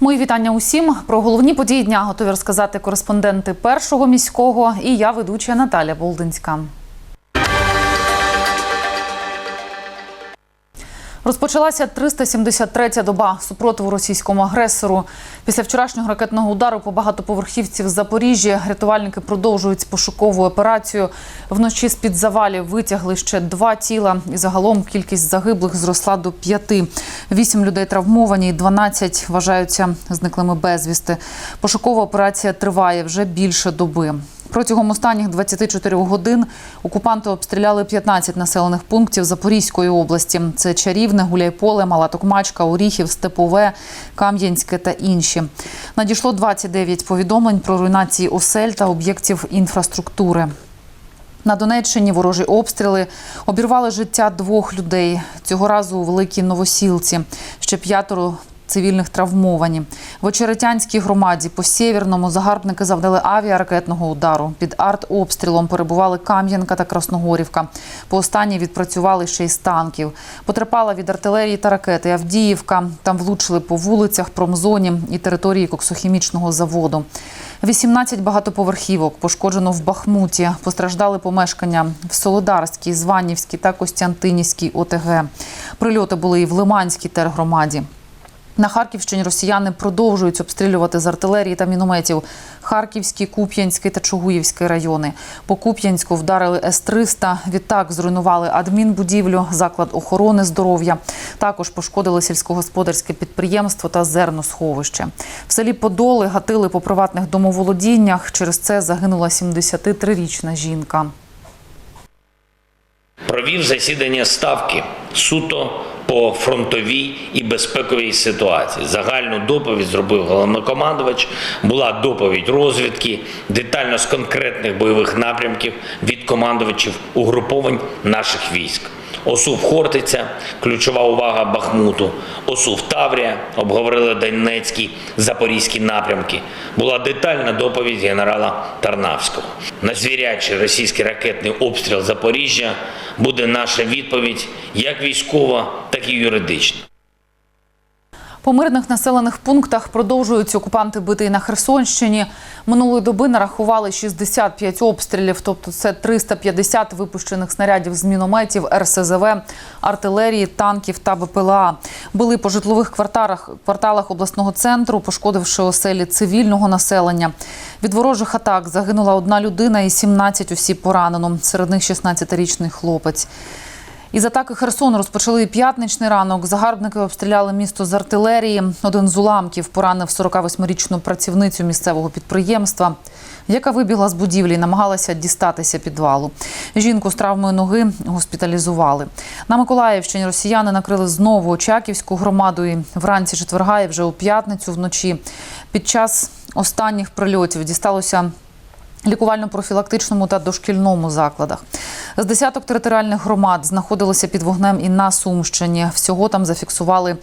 Мої вітання усім. Про головні події дня готові розказати кореспонденти першого міського і я ведуча Наталя Болдинська. Розпочалася 373-я доба супротиву російському агресору. Після вчорашнього ракетного удару по багатоповерхівці в Запоріжжі рятувальники продовжують пошукову операцію. Вночі з-під завалів витягли ще два тіла, і загалом кількість загиблих зросла до п'яти. Вісім людей травмовані, 12 вважаються зниклими безвісти. Пошукова операція триває вже більше доби. Протягом останніх 24 годин окупанти обстріляли 15 населених пунктів Запорізької області. Це Чарівне, Гуляйполе, Мала Токмачка, Оріхів, Степове, Кам'янське та інші. Надійшло 29 повідомлень про руйнації осель та об'єктів інфраструктури. На Донеччині ворожі обстріли обірвали життя двох людей. Цього разу у Великій Новосілці. Ще п'ятеро цивільних травмовані. В Очеретянській громаді по Сєвєрному загарбники завдали авіаракетного удару. Під артобстрілом перебували Кам'янка та Красногорівка. По останній відпрацювали ще й з танків. Потерпала від артилерії та ракети Авдіївка. Там влучили по вулицях, промзоні і території коксохімічного заводу. 18 багатоповерхівок пошкоджено в Бахмуті. Постраждали помешкання в Солодарській, Званівській та Костянтинівській ОТГ. Прильоти були і в Лиманській тергромаді. На Харківщині росіяни продовжують обстрілювати з артилерії та мінометів Харківський, Куп'янський та Чугуївський райони. По Куп'янську вдарили С-300. Відтак зруйнували адмінбудівлю, заклад охорони здоров'я. Також пошкодили сільськогосподарське підприємство та зерносховище. В селі Подоли гатили по приватних домоволодіннях. Через це загинула 73-річна жінка. Провів засідання ставки суто по фронтовій і безпековій ситуації. Загальну доповідь зробив головнокомандувач. Була доповідь розвідки, детально з конкретних бойових напрямків від командувачів угруповань наших військ. Осув Хортиця, ключова увага Бахмуту, Осув Таврія, обговорили Донецькі запорізькі напрямки. Була детальна доповідь генерала Тарнавського. На звірячий російський ракетний обстріл Запоріжжя буде наша відповідь як військова, так і юридична. По мирних населених пунктах продовжують окупанти бити і на Херсонщині. Минулої доби нарахували 65 обстрілів, тобто це 350 випущених снарядів з мінометів, РСЗВ, артилерії, танків та БПЛА. Були по житлових кварталах, кварталах обласного центру, пошкодивши оселі цивільного населення. Від ворожих атак загинула одна людина і 17 осіб поранено. Серед них 16-річний хлопець. Із атаки Херсону розпочали п'ятничний ранок. Загарбники обстріляли місто з артилерії. Один з уламків поранив 48-річну працівницю місцевого підприємства, яка вибігла з будівлі і намагалася дістатися підвалу. Жінку з травмою ноги госпіталізували. На Миколаївщині росіяни накрили знову Очаківську громаду. І вранці четверга і вже у п'ятницю вночі. Під час останніх прильотів дісталося лікувально-профілактичному та дошкільному закладах. З десяток територіальних громад знаходилися під вогнем і на Сумщині. Всього там зафіксували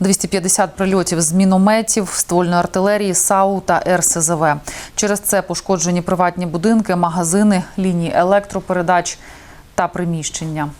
250 прильотів з мінометів, ствольної артилерії, САУ та РСЗВ. Через це пошкоджені приватні будинки, магазини, лінії електропередач та приміщення.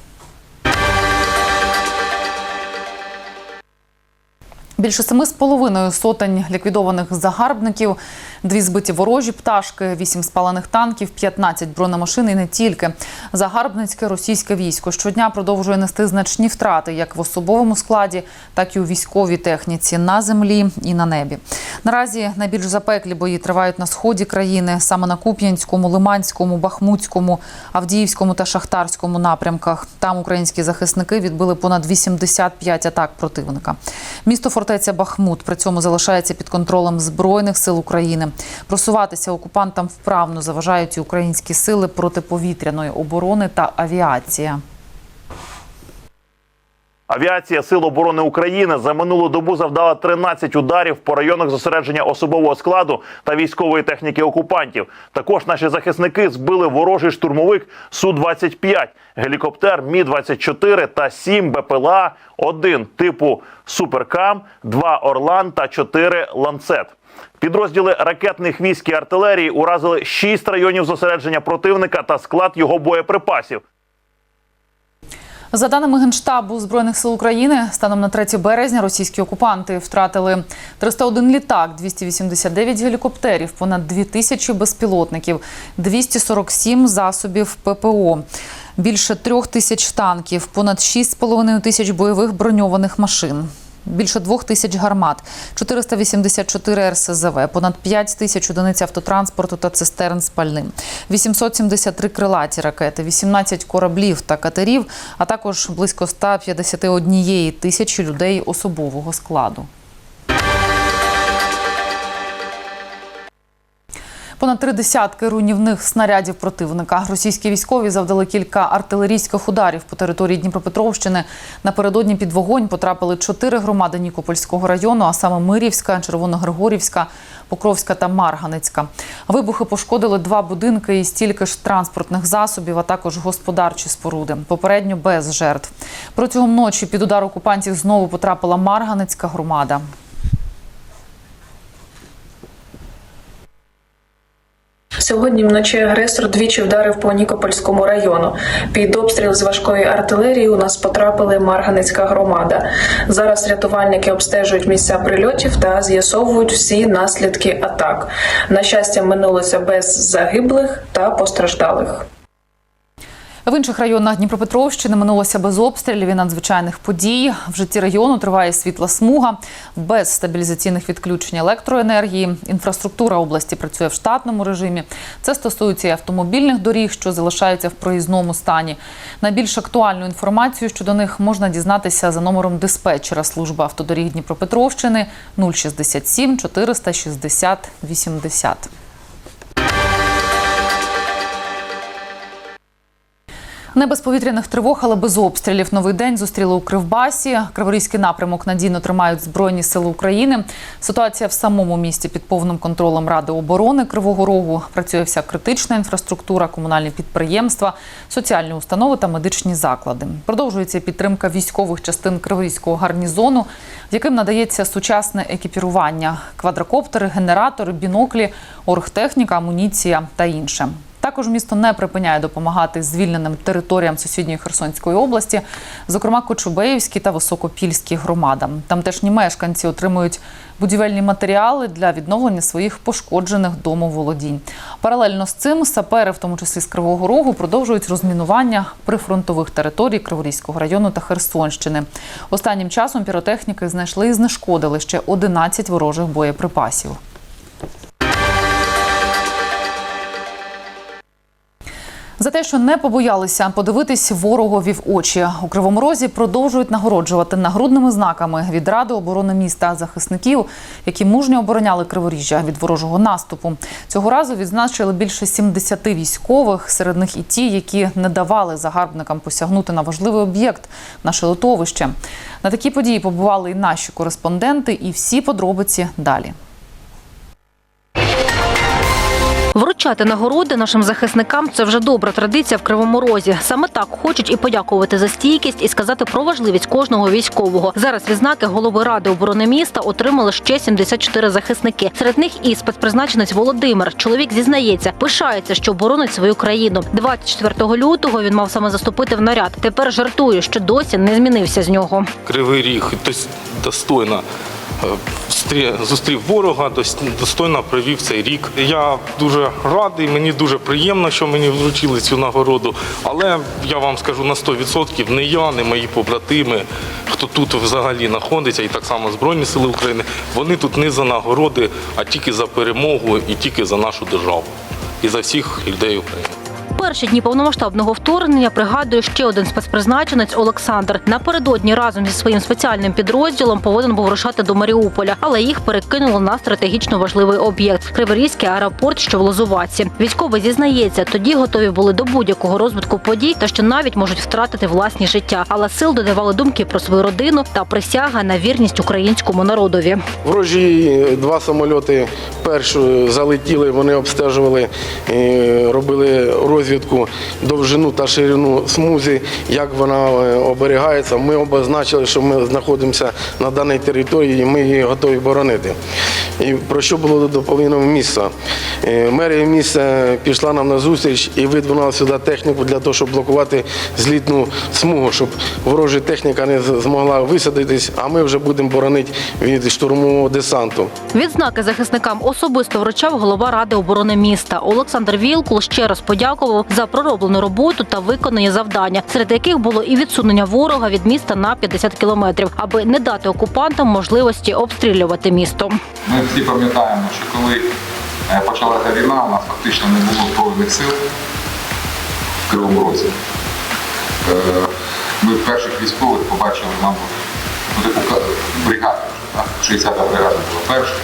Більше семи з половиною сотень ліквідованих загарбників, дві збиті ворожі пташки, вісім спалених танків, 15 бронемашин і не тільки. Загарбницьке російське військо щодня продовжує нести значні втрати як в особовому складі, так і у військовій техніці на землі і на небі. Наразі найбільш запеклі бої тривають на сході країни, саме на Куп'янському, Лиманському, Бахмутському, Авдіївському та Шахтарському напрямках. Там українські захисники відбили понад 85 атак противника. Місто фортеця Бахмут при цьому залишається під контролем збройних сил України. Просуватися окупантам вправно заважають українські сили протиповітряної оборони та авіація. Авіація Сил оборони України за минулу добу завдала 13 ударів по районах зосередження особового складу та військової техніки окупантів. Також наші захисники збили ворожий штурмовик Су-25, гелікоптер Мі-24 та 7 БПЛА, 1 типу Суперкам, 2 Орлан та 4 Ланцет. Підрозділи ракетних військ і артилерії уразили 6 районів зосередження противника та склад його боєприпасів. За даними Генштабу Збройних сил України, станом на 3 березня російські окупанти втратили 301 літак, 289 гелікоптерів, понад 2000 безпілотників, 247 засобів ППО, більше трьох тисяч танків, понад 6,5 тисяч бойових броньованих машин. Більше двох тисяч гармат, 484 РСЗВ, понад 5 тисяч одиниць автотранспорту та цистерн з пальним, 873 крилаті ракети, 18 кораблів та катерів, а також близько 151 тисячі людей особового складу. Понад три десятки руйнівних снарядів противника. Російські військові завдали кілька артилерійських ударів по території Дніпропетровщини. Напередодні під вогонь потрапили чотири громади Нікопольського району, а саме Мирівська, Червоногригорівська, Покровська та Марганецька. Вибухи пошкодили два будинки і стільки ж транспортних засобів, а також господарчі споруди. Попередньо без жертв. Протягом ночі під удар окупантів знову потрапила Марганецька громада. Сьогодні вночі агресор двічі вдарив по Нікопольському району. Під обстріл з важкої артилерії у нас потрапили Марганецька громада. Зараз рятувальники обстежують місця прильотів та з'ясовують всі наслідки атак. На щастя, минулося без загиблих та постраждалих. В інших районах Дніпропетровщини минулося без обстрілів і надзвичайних подій. В житті району триває світла смуга без стабілізаційних відключень електроенергії. Інфраструктура області працює в штатному режимі. Це стосується і автомобільних доріг, що залишаються в проїзному стані. Найбільш актуальну інформацію щодо них можна дізнатися за номером диспетчера служби автодоріг Дніпропетровщини 067 460 80. Не без повітряних тривог, але без обстрілів. Новий день зустріли у Кривбасі. Криворізький напрямок надійно тримають Збройні сили України. Ситуація в самому місті під повним контролем Ради оборони Кривого Рогу. Працює вся критична інфраструктура, комунальні підприємства, соціальні установи та медичні заклади. Продовжується підтримка військових частин Криворізького гарнізону, яким надається сучасне екіпірування: квадрокоптери, генератори, біноклі, оргтехніка, амуніція та інше. Також місто не припиняє допомагати звільненим територіям сусідньої Херсонської області, зокрема Кочубеївській та Високопільській громадам. Тамтешні мешканці отримують будівельні матеріали для відновлення своїх пошкоджених домоволодінь. Паралельно з цим сапери, в тому числі з Кривого Рогу, продовжують розмінування прифронтових територій Криворізького району та Херсонщини. Останнім часом піротехніки знайшли і знешкодили ще 11 ворожих боєприпасів. За те, що не побоялися подивитись ворогові в очі у кривому розі, продовжують нагороджувати нагрудними знаками від ради оборони міста захисників, які мужньо обороняли криворіжжя від ворожого наступу. Цього разу відзначили більше 70 військових, серед них і ті, які не давали загарбникам посягнути на важливий об'єкт наше литовище. На такі події побували і наші кореспонденти, і всі подробиці далі. Вручати нагороди нашим захисникам це вже добра традиція в Кривому Розі. Саме так хочуть і подякувати за стійкість і сказати про важливість кожного військового. Зараз відзнаки голови ради оборони міста отримали ще 74 захисники. Серед них і спецпризначенець Володимир. Чоловік зізнається, пишається, що боронить свою країну. 24 лютого він мав саме заступити в наряд. Тепер жартує, що досі не змінився з нього. Кривий Ріг дос- достойно зустрів ворога, достойно провів цей рік. Я дуже радий, мені дуже приємно, що мені вручили цю нагороду. Але я вам скажу на 100% не я, не мої побратими, хто тут взагалі знаходиться, і так само Збройні Сили України. Вони тут не за нагороди, а тільки за перемогу і тільки за нашу державу і за всіх людей України. Перші дні повномасштабного вторгнення пригадує ще один спецпризначенець Олександр. Напередодні разом зі своїм спеціальним підрозділом повинен був рушати до Маріуполя, але їх перекинуло на стратегічно важливий об'єкт Криворізький аеропорт, що в Лозуваці. Військовий зізнається, тоді готові були до будь-якого розвитку подій та що навіть можуть втратити власні життя. Але сил додавали думки про свою родину та присяга на вірність українському народові. Ворожі два самольоти перші залетіли, вони обстежували, е, робили розвідку розвідку довжину та ширину смузі, як вона е, оберігається. Ми обозначили, що ми знаходимося на даній території, і ми її готові боронити. І про що було доповнено місто? Е, Мерія міста пішла нам на зустріч і видвинула сюди техніку для того, щоб блокувати злітну смугу, щоб ворожа техніка не змогла висадитись, а ми вже будемо боронити від штурмового десанту. Відзнаки захисникам особисто вручав голова ради оборони міста. Олександр Вілкул ще раз подякував за пророблену роботу та виконані завдання, серед яких було і відсунення ворога від міста на 50 кілометрів, аби не дати окупантам можливості обстрілювати місто. Ми всі пам'ятаємо, що коли е, почалася війна, у нас фактично не було збройних сил в Кривому Розі. Е, Ми перших військових побачили, мабуть, ну, таку бригаду, так? 60-та бригада була перша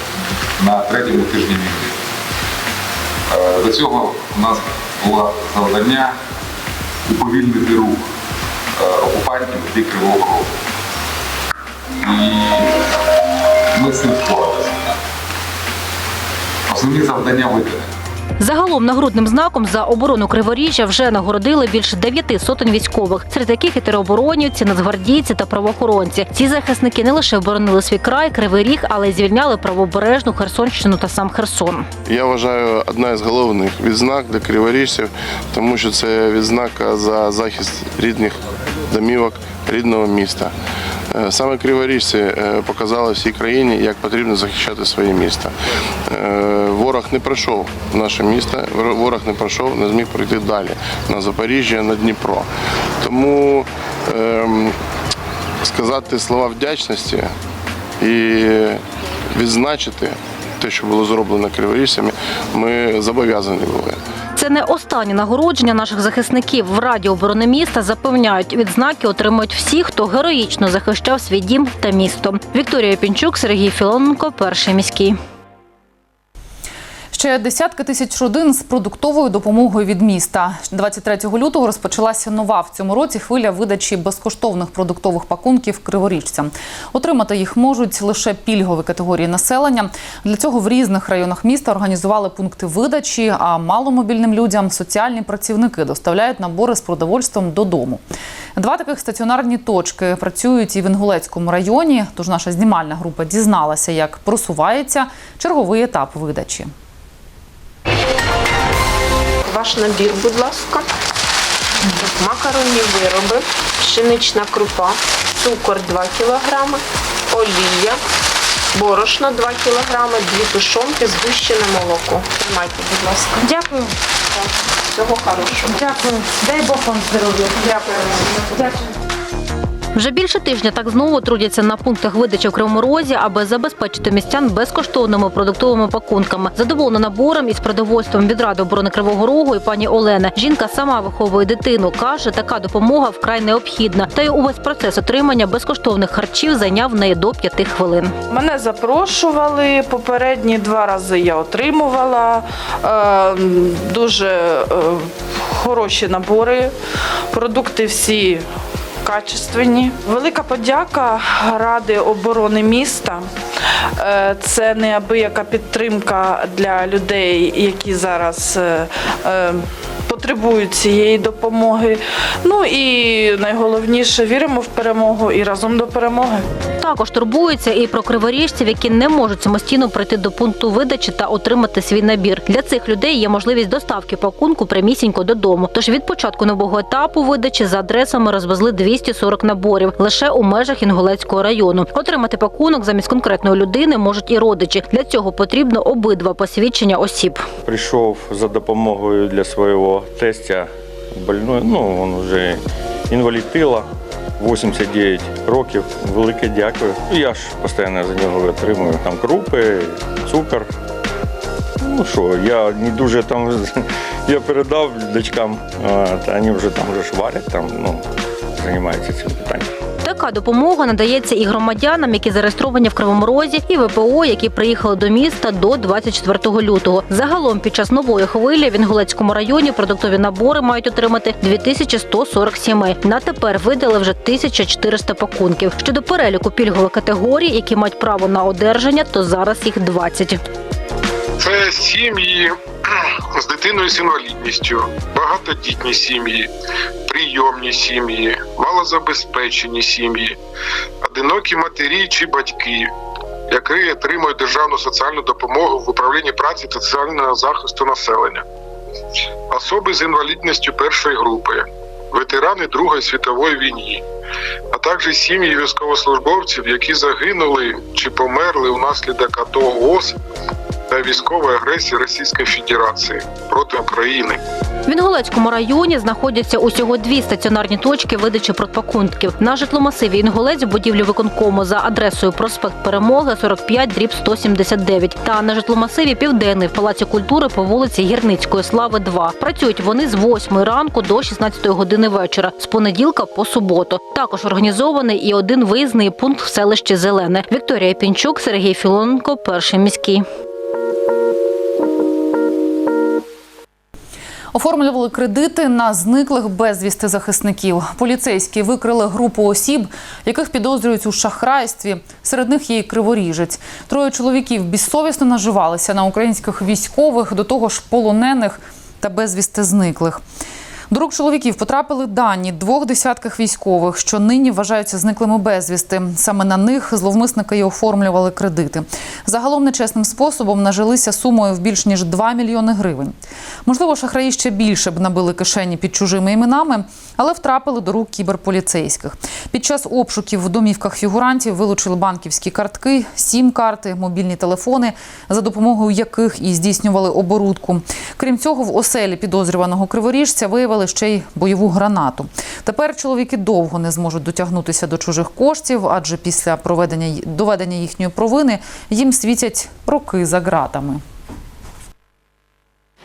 на третьому тижні війни. Е, До цього у нас було завдання уповільнити рух е, окупантів і Кривого Рогу. І ми з цим впоралися. Основні завдання виконані. Загалом нагрудним знаком за оборону Криворіжжя вже нагородили більше дев'яти сотень військових, серед яких і тероборонівці, нацгвардійці та правоохоронці. Ці захисники не лише оборонили свій край, кривий ріг, але й звільняли правобережну Херсонщину та сам Херсон. Я вважаю одна із головних відзнак для криворіжців, тому що це відзнака за захист рідних домівок, рідного міста. Е, Саме криворіжці е, показали всій країні, як потрібно захищати своє місто. Е, Ворог не пройшов наше місто, ворог не пройшов, не зміг пройти далі на Запоріжжя, на Дніпро. Тому ем, сказати слова вдячності і відзначити те, що було зроблено криворіжцями, ми зобов'язані були. Це не останнє нагородження наших захисників. В Раді оборони міста запевняють, відзнаки отримують всі, хто героїчно захищав свій дім та місто. Вікторія Пінчук, Сергій Філоненко, перший міський. Ще десятки тисяч родин з продуктовою допомогою від міста. 23 лютого розпочалася нова в цьому році хвиля видачі безкоштовних продуктових пакунків криворіжцям. Отримати їх можуть лише пільгові категорії населення. Для цього в різних районах міста організували пункти видачі, а маломобільним людям соціальні працівники доставляють набори з продовольством додому. Два таких стаціонарні точки працюють і в Інгулецькому районі. Тож наша знімальна група дізналася, як просувається черговий етап видачі. Ваш набір, будь ласка. Макаронні вироби, пшенична крупа, цукор 2 кг, олія, борошно 2 кг, дві тушонки, згущене молоко. Тримайте, будь ласка. Дякую, Всього хорошого. дякую. Дай Бог вам здоров'я. Дякую. Дякую. Вже більше тижня так знову трудяться на пунктах видачі в Кривому Розі, аби забезпечити містян безкоштовними продуктовими пакунками. Задоволена набором із продовольством від Ради оборони Кривого Рогу і пані Олена. Жінка сама виховує дитину. каже, така допомога вкрай необхідна. Та й увесь процес отримання безкоштовних харчів зайняв неї до п'яти хвилин. Мене запрошували попередні два рази. Я отримувала е, дуже е, хороші набори. Продукти всі качественні. Велика подяка Ради оборони міста. Е, Це неабияка підтримка для людей, які зараз е, е, потребують цієї допомоги. Ну і найголовніше віримо в перемогу і разом до перемоги. Також турбуються і про криворіжців, які не можуть самостійно прийти до пункту видачі та отримати свій набір. Для цих людей є можливість доставки пакунку прямісінько додому. Тож від початку нового етапу видачі за адресами розвезли 240 наборів лише у межах Інгулецького району. Отримати пакунок замість конкретної людини можуть і родичі. Для цього потрібно обидва посвідчення осіб. прийшов за допомогою для свого тестя больної, ну він вже інвалід тила, 89 років. Велике дякую. Я ж постійно за нього отримую там крупи, цукор. Ну що, я не дуже там я передав дочкам, а, вони вже там вже шварять, варять, там, ну, займаються цим питанням. Така допомога надається і громадянам, які зареєстровані в Кривому Розі, і ВПО, які приїхали до міста до 24 лютого. Загалом під час нової хвилі в Інгулецькому районі продуктові набори мають отримати 2140 сімей. На тепер видали вже 1400 пакунків. Щодо переліку пільгових категорій, які мають право на одержання, то зараз їх 20. Це сім'ї з дитиною з інвалідністю, багатодітні сім'ї, прийомні сім'ї, малозабезпечені сім'ї, одинокі матері чи батьки, які отримують державну соціальну допомогу в управлінні праці та соціального захисту населення, особи з інвалідністю першої групи, ветерани Другої світової війни, а також сім'ї військовослужбовців, які загинули чи померли внаслідок АТО ООС та військової агресії Російської Федерації проти України. В Інгулецькому районі знаходяться усього дві стаціонарні точки видачі протпакунків. На житломасиві Інгулець в будівлі виконкому за адресою проспект Перемоги 45 дріб 179 та на житломасиві Південний в Палаці культури по вулиці Гірницької Слави 2. Працюють вони з 8 ранку до 16 години вечора, з понеділка по суботу. Також організований і один виїзний пункт в селищі Зелене. Вікторія Пінчук, Сергій Філоненко, перший міський. Оформлювали кредити на зниклих безвісти захисників. Поліцейські викрили групу осіб, яких підозрюють у шахрайстві. Серед них є і криворіжець. Троє чоловіків безсовісно наживалися на українських військових, до того ж полонених та безвісти зниклих. До рук чоловіків потрапили дані двох десятків військових, що нині вважаються зниклими безвісти. Саме на них зловмисники й оформлювали кредити. Загалом нечесним способом нажилися сумою в більш ніж 2 мільйони гривень. Можливо, шахраї ще більше б набили кишені під чужими іменами, але втрапили до рук кіберполіцейських. Під час обшуків в домівках фігурантів вилучили банківські картки, сім-карти, мобільні телефони, за допомогою яких і здійснювали оборудку. Крім цього, в оселі підозрюваного криворіжця виявили ще й бойову гранату. Тепер чоловіки довго не зможуть дотягнутися до чужих коштів, адже після проведення доведення їхньої провини їм світять роки за ґратами.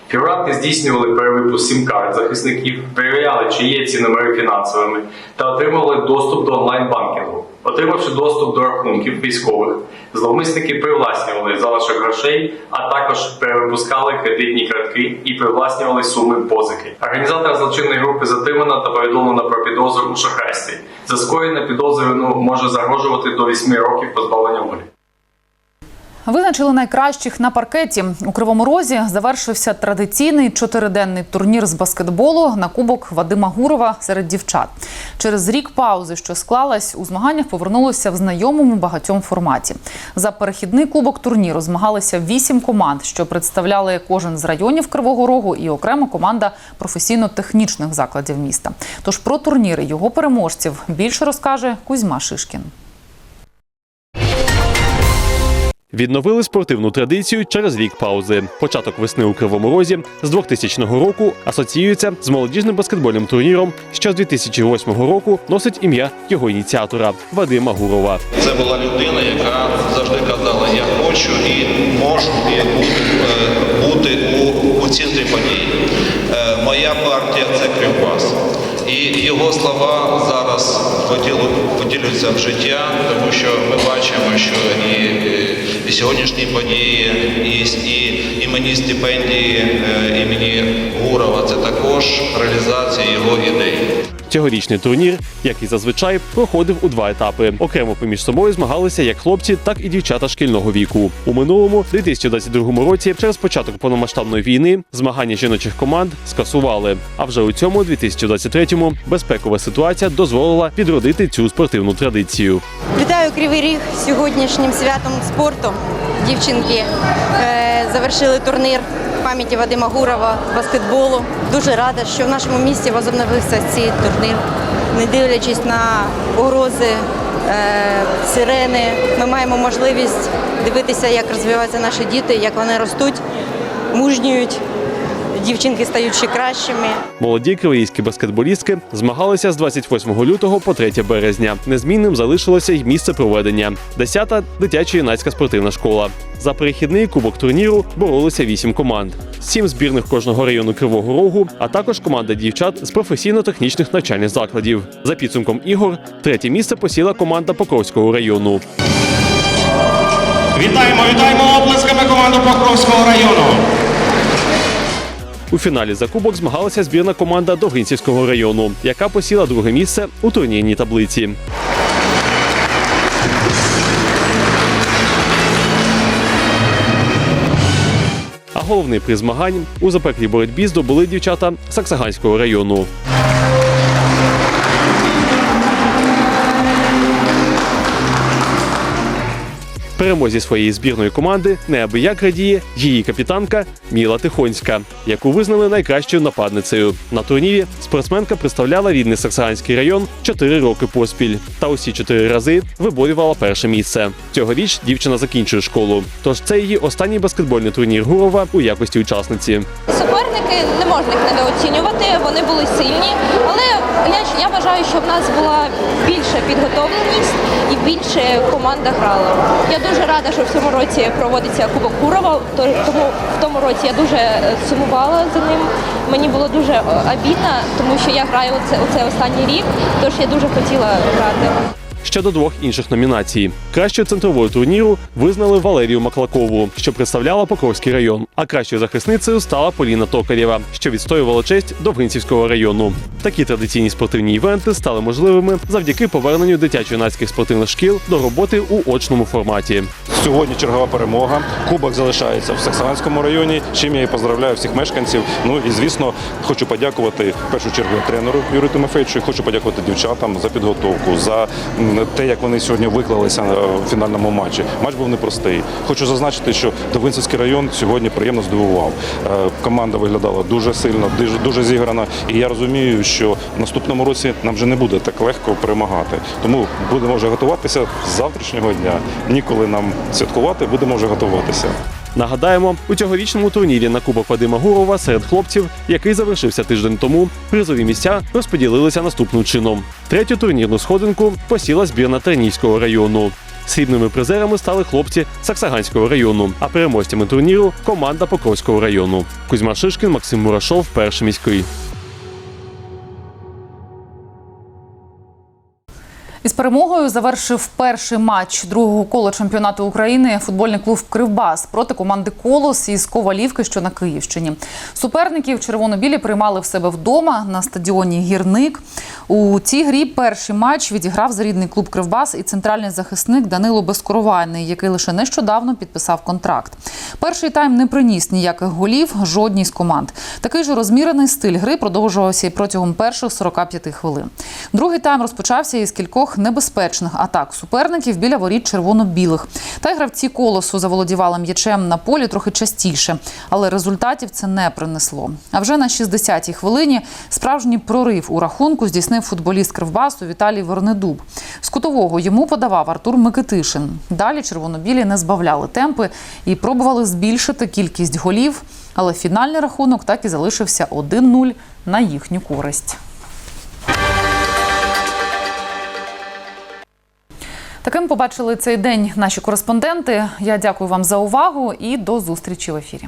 Фігуранти здійснювали перевипуск сім-карт захисників, перевіряли, чи є ці номери фінансовими, та отримували доступ до онлайн-банкінгу. Отримавши доступ до рахунків військових, зловмисники привласнювали залишок грошей, а також перевипускали кредитні картки і привласнювали суми позики. Організатора злочинної групи затримана та повідомлена про підозру у шахрайстві. За скоєне підозрювану може загрожувати до 8 років позбавлення волі. Визначили найкращих на паркеті. У Кривому Розі завершився традиційний чотириденний турнір з баскетболу на кубок Вадима Гурова серед дівчат. Через рік паузи, що склалась, у змаганнях повернулося в знайомому багатьом форматі. За перехідний кубок турніру змагалися вісім команд, що представляли кожен з районів Кривого Рогу і окрема команда професійно-технічних закладів міста. Тож про турніри його переможців більше розкаже Кузьма Шишкін. Відновили спортивну традицію через рік паузи. Початок весни у Кривому Розі з 2000 року асоціюється з молодіжним баскетбольним турніром, що з 2008 року носить ім'я його ініціатора Вадима Гурова. Це була людина, яка завжди казала, я хочу і можу і е, бути у, у центрі подій. Е, Моя партія це Кривбас. І його слова зараз втілюються в життя, тому що ми бачимо, що і, і сьогоднішні події, і, і імені стипендії е, імені Гурова це також реалізація його ідей. Цьогорічний турнір, як і зазвичай, проходив у два етапи. Окремо поміж собою змагалися як хлопці, так і дівчата шкільного віку. У минулому 2022 році, через початок повномасштабної війни, змагання жіночих команд скасували. А вже у цьому 2023-му безпекова ситуація дозволила відродити цю спортивну традицію. Вітаю Кривий Ріг сьогоднішнім святом спорту. Дівчинки е, завершили турнір пам'яті Вадима Гурова з баскетболу. Дуже рада, що в нашому місті возобновився цей турнір. Не дивлячись на угрози. е, сирени, ми маємо можливість дивитися, як розвиваються наші діти, як вони ростуть, мужнюють. Дівчинки стають ще кращими. Молоді кривоїзькі баскетболістки змагалися з 28 лютого по 3 березня. Незмінним залишилося й місце проведення. 10-та дитяча юнацька спортивна школа. За перехідний кубок турніру боролися вісім команд: сім збірних кожного району Кривого Рогу, а також команда дівчат з професійно-технічних навчальних закладів. За підсумком ігор, третє місце посіла команда Покровського району. Вітаємо, вітаємо оплесками команду Покровського району. У фіналі за кубок змагалася збірна команда Довгинцівського району, яка посіла друге місце у турнірній таблиці. А головний приз змагань у запеклій боротьбі здобули дівчата Саксаганського району. Перемозі своєї збірної команди неабияк радіє її капітанка Міла Тихонська, яку визнали найкращою нападницею. На турнірі спортсменка представляла рідний Саксаганський район 4 роки поспіль та усі чотири рази виборювала перше місце. Цьогоріч дівчина закінчує школу. Тож це її останній баскетбольний турнір Гурова у якості учасниці. Суперники не можна їх недооцінювати, вони були сильні, але я, вважаю, що в нас була більша підготовленість і більше команда грала. Я дуже рада, що в цьому році проводиться Кубок Курова, тому в тому році я дуже е, сумувала за ним. Мені було дуже е, обідно, тому що я граю оце, оце останній рік, тож я дуже хотіла грати. Щодо двох інших номінацій. Кращою центровою турніру визнали Валерію Маклакову, що представляла Покровський район. А кращою захисницею стала Поліна Токарєва, що відстоювала честь Довгинцівського району. Такі традиційні спортивні івенти стали можливими завдяки поверненню дитячо-юнацьких спортивних шкіл до роботи у очному форматі. Сьогодні чергова перемога. Кубок залишається в Саксаганському районі. Чим я і поздравляю всіх мешканців. Ну і звісно, хочу подякувати в першу чергу тренеру Юрію Тимофейчу. Хочу подякувати дівчатам за підготовку, за те, як вони сьогодні виклалися е, в фінальному матчі. Матч був непростий. Хочу зазначити, що Довинцевський район сьогодні приємно здивував. Е, Команда виглядала дуже сильно, дуже зіграна. І я розумію, що в наступному році нам вже не буде так легко перемагати. Тому будемо вже готуватися з завтрашнього дня. Ніколи нам святкувати, будемо вже готуватися. Нагадаємо, у цьогорічному турнірі на Кубок Вадима Гурова серед хлопців, який завершився тиждень тому, призові місця розподілилися наступним чином. Третю турнірну сходинку посіла збірна Тернійського району. Срібними призерами стали хлопці Саксаганського району, а переможцями турніру команда Покровського району. Кузьма Шишкін, Максим Мурашов, перший міський. Із перемогою завершив перший матч другого кола чемпіонату України футбольний клуб Кривбас проти команди Колос із Ковалівки, що на Київщині. Суперників червоно-білі приймали в себе вдома на стадіоні Гірник. У цій грі перший матч відіграв за рідний клуб Кривбас і центральний захисник Данило Безкоровайний, який лише нещодавно підписав контракт. Перший тайм не приніс ніяких голів жодній з команд. Такий же розмірений стиль гри продовжувався і протягом перших 45 хвилин. Другий тайм розпочався із кількох небезпечних атак суперників біля воріт червоно-білих. Та й гравці колосу заволодівали м'ячем на полі трохи частіше, але результатів це не принесло. А вже на 60-й хвилині справжній прорив у рахунку здійснив футболіст Кривбасу Віталій Вернедуб. З кутового йому подавав Артур Микитишин. Далі червоно-білі не збавляли темпи і пробували збільшити кількість голів, але фінальний рахунок так і залишився 1-0 на їхню користь. Таким побачили цей день наші кореспонденти. Я дякую вам за увагу і до зустрічі в ефірі.